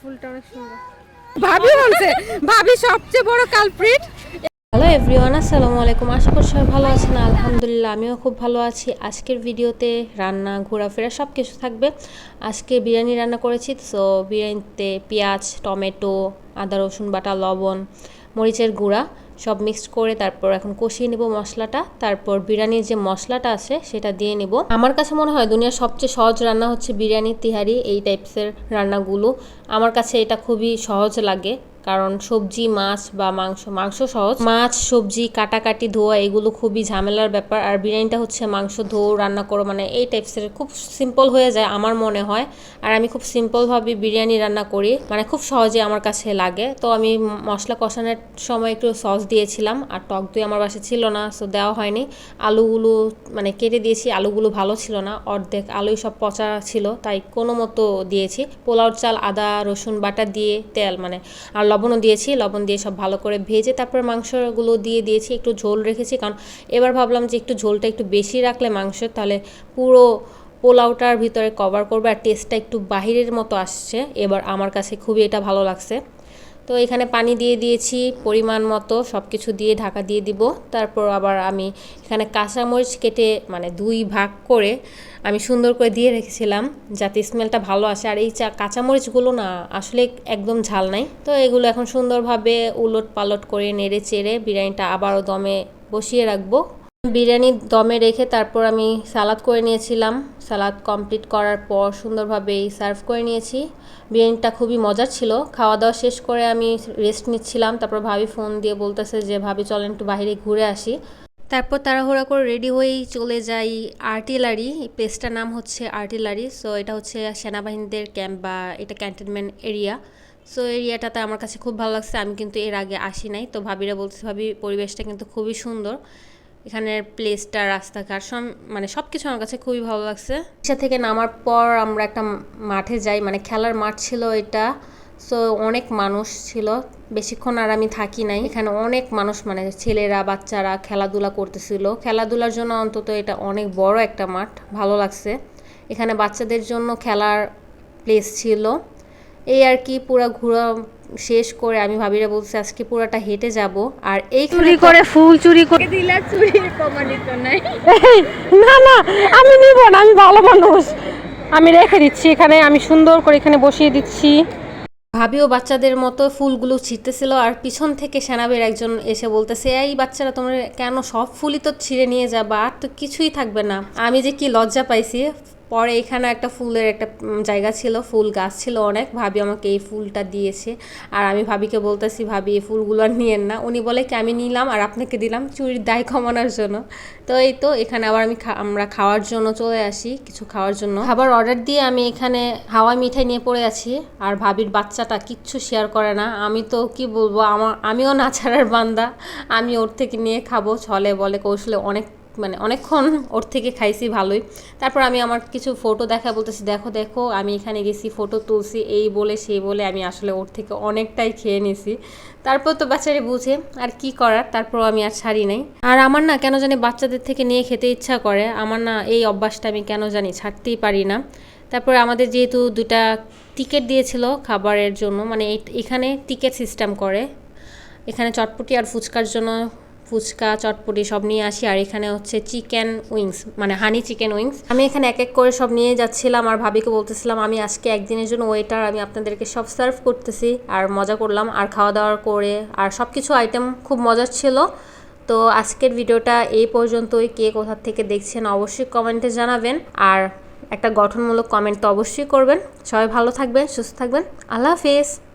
ফুলটা অনেক সুন্দর। ভাবি বলছে ভাবি সবচেয়ে বড় কালপ্রিট হ্যালো এভরিওয়ান আসসালামু আলাইকুম। আশা করি সবাই ভালো আছেন। আলহামদুলিল্লাহ আমিও খুব ভালো আছি। আজকের ভিডিওতে রান্না ঘোরাফেরা সব কিছু থাকবে। আজকে বিরিয়ানি রান্না করেছি সো বিরিয়ানিতে পেঁয়াজ টমেটো আদা রসুন বাটা লবণ মরিচের গুঁড়া। সব মিক্সড করে তারপর এখন কষিয়ে নেব মশলাটা। তারপর বিরিয়ানির যে মশলাটা আছে, সেটা দিয়ে নেব। আমার কাছে মনে হয় দুনিয়ার সবচেয়ে সহজ রান্না হচ্ছে বিরিয়ানি, তিহারি, এই টাইপসের রান্নাগুলো। আমার কাছে এটা খুবই সহজ লাগে। কারণ সবজি, মাছ বা মাংস মাংস সহজ। মাছ, সবজি, কাটাকাটি, ধোয়া, এগুলো খুবই ঝামেলার ব্যাপার। আর বিরিয়ানিটা হচ্ছে মাংস ধো রান্না করো মানে এই টাইপসের খুব সিম্পল হয়ে যায় আমার মনে হয়। আর আমি খুব সিম্পলভাবে বিরিয়ানি রান্না করি মানে খুব সহজে আমার কাছে লাগে। তো আমি মশলা কষানোর সময় একটু সস দিয়েছিলাম, আর টক দই আমার বাসায় ছিল না সো দেওয়া হয়নি। আলুগুলো মানে কেটে দিয়েছি, আলুগুলো ভালো ছিল না, অর্ধেক আলুই সব পচা ছিল, তাই কোনো মতো দিয়েছি। পোলাওর চাল, আদা, রসুন, বাটা দিয়ে তেল মানে আর লবণও দিয়েছি, লবণ দিয়ে সব ভালো করে ভেজে তারপর মাংসগুলো দিয়ে দিয়েছি, একটু ঝোল রেখেছি, কারণ এবার ভাবলাম যে একটু ঝোলটা একটু বেশি রাখলে মাংস তাহলে পুরো পোলাওটার ভিতরে কভার করবে আর টেস্টটা একটু বাহিরের মতো আসছে। এবার আমার কাছে খুবই এটা ভালো লাগছে। তো এখানে পানি দিয়ে দিয়েছি, পরিমাণ মতো সব কিছু দিয়ে ঢাকা দিয়ে দিব। তারপর আবার আমি এখানে কাঁচামরিচ কেটে মানে দুই ভাগ করে আমি সুন্দর করে দিয়ে রেখেছিলাম যাতে স্মেলটা ভালো আসে। আর এই চা কাঁচামরিচগুলো না আসলে একদম ঝাল নাই। তো এগুলো এখন সুন্দরভাবে উলট পালট করে নেড়ে চেড়ে বিরিয়ানিটা আবারও দমে বসিয়ে রাখব। বিরিয়ানি দমে রেখে তারপর আমি সালাদ করে নিয়েছিলাম। সালাদ কমপ্লিট করার পর সুন্দরভাবে সার্ভ করে নিয়েছি। বিরিয়ানিটা খুবই মজার ছিল। খাওয়া দাওয়া শেষ করে আমি রেস্ট নিচ্ছিলাম। তারপর ভাবি ফোন দিয়ে বলতেছে যে, ভাবি, চলেন একটু বাইরে ঘুরে আসি। তারপর তাড়াহুড়া করে রেডি হয়েই চলে যাই আর্টিলারি। এই প্লেসটার নাম হচ্ছে আর্টিলারি। সো, এটা হচ্ছে সেনাবাহিনীদের ক্যাম্প বা এটা ক্যান্টনমেন্ট এরিয়া। সো, এরিয়াটাতে আমার কাছে খুব ভালো লাগছে। আমি কিন্তু এর আগে আসি নাই। তো ভাবিরা বলতে ভাবি, পরিবেশটা কিন্তু খুবই সুন্দর। এখানের প্লেসটা রাস্তাঘাট, সব মানে সব কিছু আমার কাছে খুবই ভালো লাগছে। রিক্সা থেকে নামার পর আমরা একটা মাঠে যাই মানে খেলার মাঠ ছিল এটা। সো অনেক মানুষ ছিল। বেশিক্ষণ আর আমি থাকি নাই। এখানে অনেক মানুষ মানে ছেলেরা, বাচ্চারা খেলাধুলা করতেছিল। খেলাধুলার জন্য অন্তত এটা অনেক বড় একটা মাঠ, ভালো লাগছে। এখানে বাচ্চাদের জন্য খেলার প্লেস ছিল। এই আর কি, পুরো ঘোরা শেষ করে আমি ভাবিরা বলছি আজকে পুরাটা হেঁটে যাব। আর এই চুরি করে ফুল চুরি করে দিলা চুরির প্রমাণিত নাই। না না আমি নিব না আমি ভালো মানুষ। আমি রেখে দিচ্ছি এখানে আমি সুন্দর করে এখানে বসিয়ে দিচ্ছি। ভাবিও বাচ্চাদের মতো ফুলগুলো ছিঁড়তেছিল আর পিছন থেকে সেনাবের একজন এসে বলতেছে এই বাচ্চারা তোমরা কেন সব ফুলই তো ছিঁড়ে নিয়ে যাবা? আর তো কিছুই থাকবে না। আমি যে কি লজ্জা পাইছি পরে এখানে একটা ফুলের একটা জায়গা ছিল, ফুল গাছ ছিল অনেক, ভাবি আমাকে এই ফুলটা দিয়েছে। আর আমি ভাবিকে বলতেছি, ভাবি, এই ফুলগুলো আর নিয়েন না। উনি বলে কি, আমি নিলাম আর আপনাকে দিলাম চুরির দায় কমানোর জন্য। তো এই তো, এখানে আবার আমি আমরা খাওয়ার জন্য চলে আসি, কিছু খাওয়ার জন্য। খাবার অর্ডার দিয়ে আমি এখানে হাওয়া মিঠাই নিয়ে পড়ে আছি। আর ভাবির বাচ্চাটা কিচ্ছু শেয়ার করে না। আমি তো কি বলব আমার আমিও নাচারার বান্দা। আমি ওর থেকে নিয়ে খাব, ছলে বলে কৌশলে অনেক মানে অনেকক্ষণ ওর থেকে খাইছি ভালোই। তারপর আমি আমার কিছু ফটো দেখা বলতেছি, দেখো দেখো, আমি এখানে গেছি ফটো তুলছি, এই বলে, সেই বলে আমি আসলে ওর থেকে অনেকটাই খেয়ে নিছি। তারপর তো বাচ্চারে বুঝে আর কি করার তারপর আমি আর ছাড়ি নাই। আর আমার না কেন জানি বাচ্চাদের থেকে নিয়ে খেতে ইচ্ছা করে, আমার না এই অভ্যাসটা আমি কেন জানি ছাড়তেই পারি না। তারপরে আমাদের যেহেতু দুটা টিকিট দিয়েছিল খাবারের জন্য মানে এখানে টিকিট সিস্টেম করে। এখানে চটপটি আর ফুচকার জন্য ফুচকা, চটপটি সব নিয়ে আসি। আর এখানে হচ্ছে চিকেন উইংস মানে হানি চিকেন উইংস। আমি এখানে এক এক করে সব নিয়ে যাচ্ছিলাম। আর ভাবিকে বলতেছিলাম, আমি আজকে একদিনের জন্য ওয়েটার আমি আপনাদেরকে সব সার্ভ করতেছি। আর মজা করলাম, আর খাওয়া দাওয়া করে, আর সব কিছু আইটেম খুব মজার ছিল। তো আজকের ভিডিওটা এই পর্যন্তই। কে কোথা থেকে দেখছেন অবশ্যই কমেন্টে জানাবেন। আর একটা গঠনমূলক কমেন্ট তো অবশ্যই করবেন। সবাই ভালো থাকবেন, সুস্থ থাকবেন। আল্লাহ হাফিজ।